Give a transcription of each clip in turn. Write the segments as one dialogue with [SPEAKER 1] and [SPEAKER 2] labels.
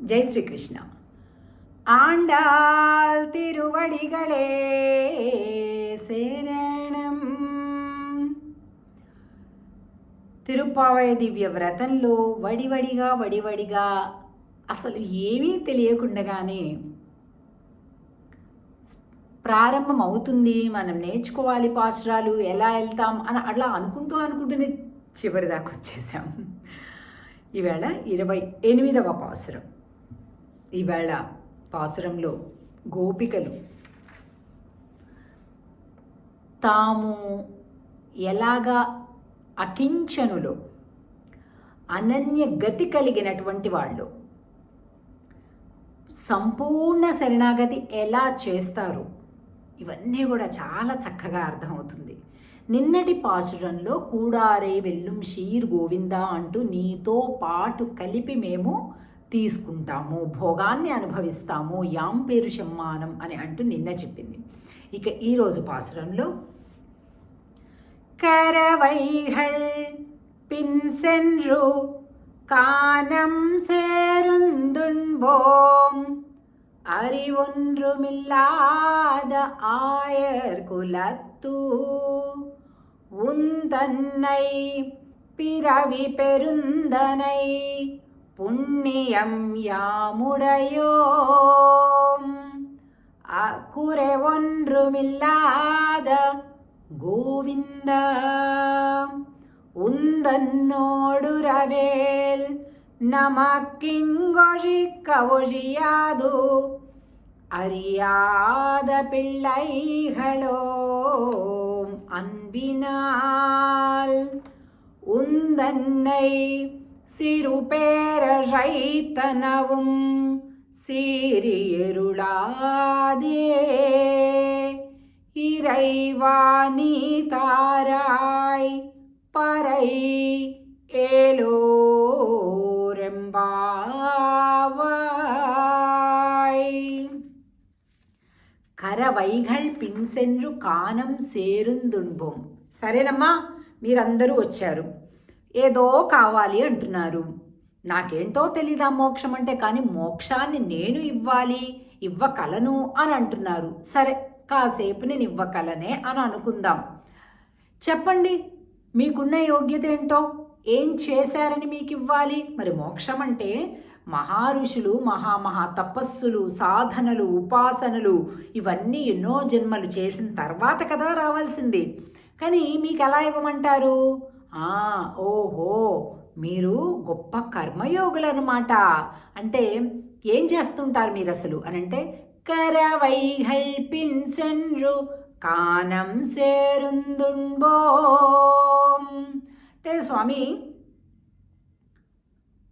[SPEAKER 1] ஜெய் ஸ்ரீ கிருஷ்ணா ஆண்டாள் திருவடிகளே శరణం తిరుపావయ దివ్య వ్రతంలో వడివడిగా వడివడిగా అసలు ఏమీ తెలియకుండగానే ప్రారంభం అవుతుంది మనం నేర్చుకోవాలి పాశ్రాలు ఎలా వెళ్తాం అని అట్లా అనుకుంటూ అనుకుంటూనే చివరి దాకా వచ్చేసాం ఈవేళ ఇరవై ఎనిమిదవ పాసురం ఇవాళ పాసురంలో గోపికలు. తాము ఎలాగా అకించనులో అనన్య గతి కలిగినటువంటి వాళ్ళు సంపూర్ణ శరణాగతి ఎలా చేస్తారు? ఇవన్నీ కూడా చాలా చక్కగా అర్థమవుతుంది. నిన్నటి పాశురంలో కూడారే వెల్లుం షీర్ గోవిందా అంటూ నీతో పాటు కలిపి మేము తీసుకుంటాము భోగాన్ని అనుభవిస్తాము యాం పేరు షమ్మానం అని అంటూ నిన్న చెప్పింది ఇక ఈరోజు పాసురంలో கரவைகள் பின் சென்று கானம் சேருந்துண்போம் அறிவொன்றுமில்லாத ஆயர் குலத்தூ உந்தன்னை பிறவி பெருந்தனை புண்ணியம் யாமுடையோம் அக்குறை ஒன்றுமில்லாத கோவிந்த ഉന്തന്നോടുരവേൽ നമക്കിങ്കൊഴിക്കവൊഴിയാതു അറിയാത പിള്ളൈകളോ അൻപിനാൽ ഉന്തന്നൈ சிறு பேரழைத்தனவும் சீரியருளாதே இறைவா நீ தாராய் பறை ఏలోరెంబావాయ్ కరవైగళ్ పిన్సెన్రు కానం సేరుందుంబోం సరేనమ్మా మీరందరూ వచ్చారు ఏదో కావాలి అంటున్నారు. నాకేంటో తెలీదా మోక్షం అంటే కానీ మోక్షాన్ని నేను ఇవ్వాలి ఇవ్వకలను అని అంటున్నారు. సరే కాసేపు నేను ఇవ్వకలనే అని అనుకుందాం. చెప్పండి మీకున్న యోగ్యత ఏంటో? ఏం చేశారని మీకు ఇవ్వాలి మరి మోక్షం అంటే మహారుషులు మహామహా తపస్సులు సాధనలు ఉపాసనలు ఇవన్నీ ఎన్నో జన్మలు చేసిన తర్వాత కదా రావాల్సింది. కానీ మీకు ఎలా ఇవ్వమంటారు? ఆ ఓహో మీరు గొప్ప కర్మయోగులు అనమాట అంటే ఏం చేస్తుంటారు మీరు అసలు అని అంటే కరవైహల్ పిన్సెన్రు కానం సేరుందుంబోం. అంటే స్వామి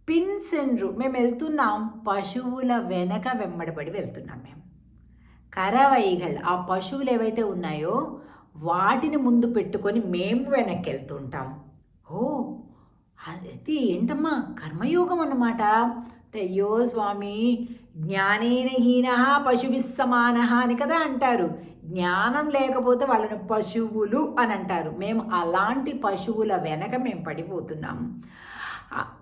[SPEAKER 1] పిన్సెన్రు మేము వెళ్తున్నాం. పశువుల వెనక వెంబడబడి వెళ్తున్నాం మేము. కరవైగల్ ఆ పశువులు ఏవైతే ఉన్నాయో వాటిని ముందు పెట్టుకొని మేము వెనక్కి వెళ్తుంటాం ఓ అది ఏంటమ్మా? కర్మయోగం అన్నమాట. అయ్యో స్వామి జ్ఞానేన హీన పశువిస్సమాన అని కదా అంటారు. జ్ఞానం లేకపోతే వాళ్ళని పశువులు అని అంటారు. మేము అలాంటి పశువుల వెనక మేము పడిపోతున్నాం.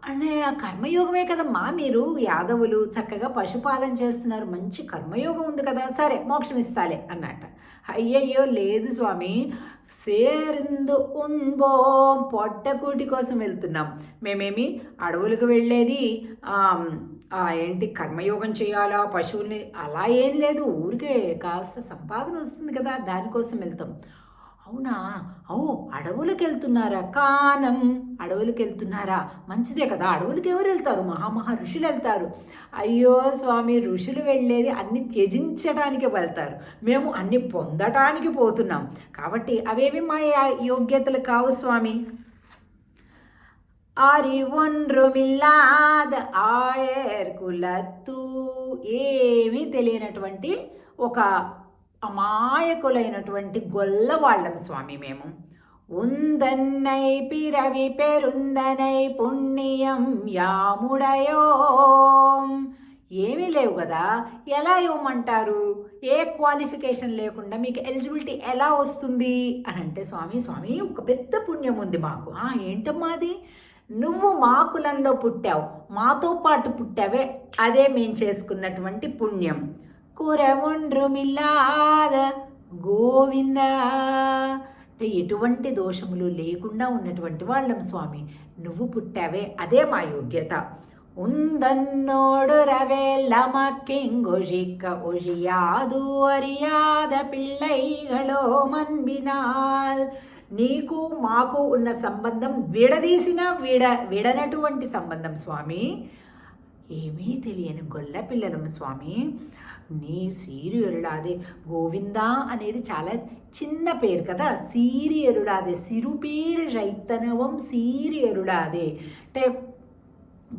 [SPEAKER 1] అనే ఆ కర్మయోగమే కదమ్మా మీరు? యాదవులు చక్కగా పశుపాలన చేస్తున్నారు. మంచి కర్మయోగం ఉంది కదా. సరే మోక్షం ఇస్తాలే అన్నట్ట. అయ్యయ్యో లేదు స్వామి. సేరిందు ఉంబోం పొట్టకూటి కోసం వెళ్తున్నాం. మేమేమి అడవులకు వెళ్ళేది ఏంటి కర్మయోగం చేయాలా పశువుల్ని అలా ఏం లేదు ఊరికే కాస్త సంపాదన వస్తుంది కదా దానికోసం వెళ్తాం. అవునా? ఓ అడవులకు వెళ్తున్నారా కానం. అడవులకు వెళ్తున్నారా మంచిదే కదా. అడవులకు ఎవరు వెళ్తారు? మహామహా ఋషులు వెళ్తారు అయ్యో స్వామి ఋషులు వెళ్ళేది అన్ని త్యజించడానికి వెళ్తారు. మేము అన్ని పొందటానికి పోతున్నాం. కాబట్టి అవేవి మా యోగ్యతలు కావు స్వామి? అరివొన్రుమిల్లాద ఆయర్ కులత్తు ఏమీ తెలియనటువంటి ఒక అమాయకులైనటువంటి గొల్లవాళ్ళం స్వామి మేము. ఉందన్నై పిరవి పెరుందనై పుణ్యం యాముడయో. ఏమీ లేవు కదా? ఎలా ఇవ్వమంటారు? ఏ క్వాలిఫికేషన్ లేకుండా మీకు ఎలిజిబిలిటీ ఎలా వస్తుంది? అని అంటే స్వామి స్వామి ఒక పెద్ద పుణ్యం ఉంది మాకు. ఏంటమ్మా అది? నువ్వు మా కులంలో పుట్టావు. మాతో పాటు పుట్టావే. అదే మేము చేసుకున్నటువంటి పుణ్యం. കുറവൊണ്ടുമില്ലാത గోవింద. అంటే ఎటువంటి దోషములు లేకుండా ఉన్నటువంటి వాళ్ళం స్వామి. నువ్వు పుట్టావే అదే మా యోగ్యత. ഉന്തന്നോടുരവേല്ലമക്കിങ്കു ഒഴിക്ക ഒഴിയാതു അറിയാത പിള്ളൈകളോ മൻപിനാൽ నీకు మాకు ఉన్న సంబంధం విడదీసిన విడ విడనటువంటి సంబంధం స్వామి. ఏమీ తెలియని గొల్ల పిల్లలం స్వామి. నీ సీరు ఎరుడాదే. గోవిందా అనేది చాలా చిన్న పేరు కదా. సీరి ఎరుడాదే. సిరుపేరు రైతనవం సీరి ఎరుడాదే. అంటే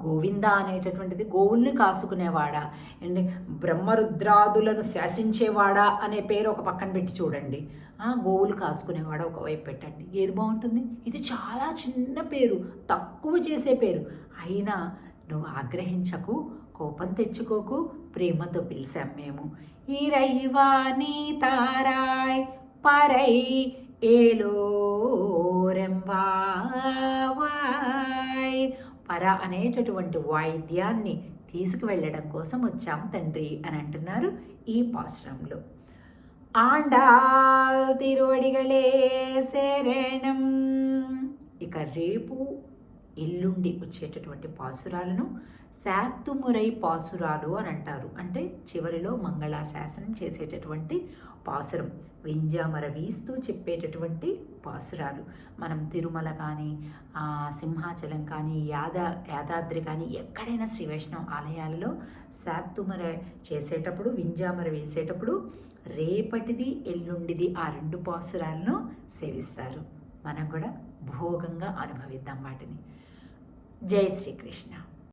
[SPEAKER 1] గోవింద అనేటటువంటిది గోవుల్ని కాసుకునేవాడా. అండ్ బ్రహ్మరుద్రాదులను శాసించేవాడా అనే పేరు ఒక పక్కన పెట్టి చూడండి. గోవులు కాసుకునేవాడా ఒకవైపు పెట్టండి. ఏది బాగుంటుంది? ఇది చాలా చిన్న పేరు. తక్కువ చేసే పేరు. అయినా నువ్వు ఆగ్రహించకు కోపం తెచ్చుకోకు ప్రేమతో పిలిచాం మేము. ఈ రైవాణి తారాయ్ పరై ఏలోరెంబాయ్ పర అనేటటువంటి వాయిద్యాన్ని తీసుకువెళ్ళడం కోసం వచ్చాం తండ్రి అని అంటున్నారు ఈ పాశ్రంలో. ఆండాల్ తిరువడిగలే శరణం. ఇక రేపు ఎల్లుండి వచ్చేటటువంటి పాసురాలను శాత్తుమురై పాసురాలు అని అంటారు. అంటే చివరిలో మంగళాశాసనం చేసేటటువంటి పాసురం వింజామర వీస్తూ చెప్పేటటువంటి పాసురాలు. మనం తిరుమల కానీ సింహాచలం కానీ యాదా యాదాద్రి కానీ ఎక్కడైనా శ్రీ వైష్ణవ ఆలయాలలో శాత్తుమర చేసేటప్పుడు వింజామర వేసేటప్పుడు రేపటిది ఎల్లుండిది ఆ రెండు పాసురాలను సేవిస్తారు. మనం కూడా భోగంగా అనుభవిద్దాం వాటిని. जय श्री कृष्णा।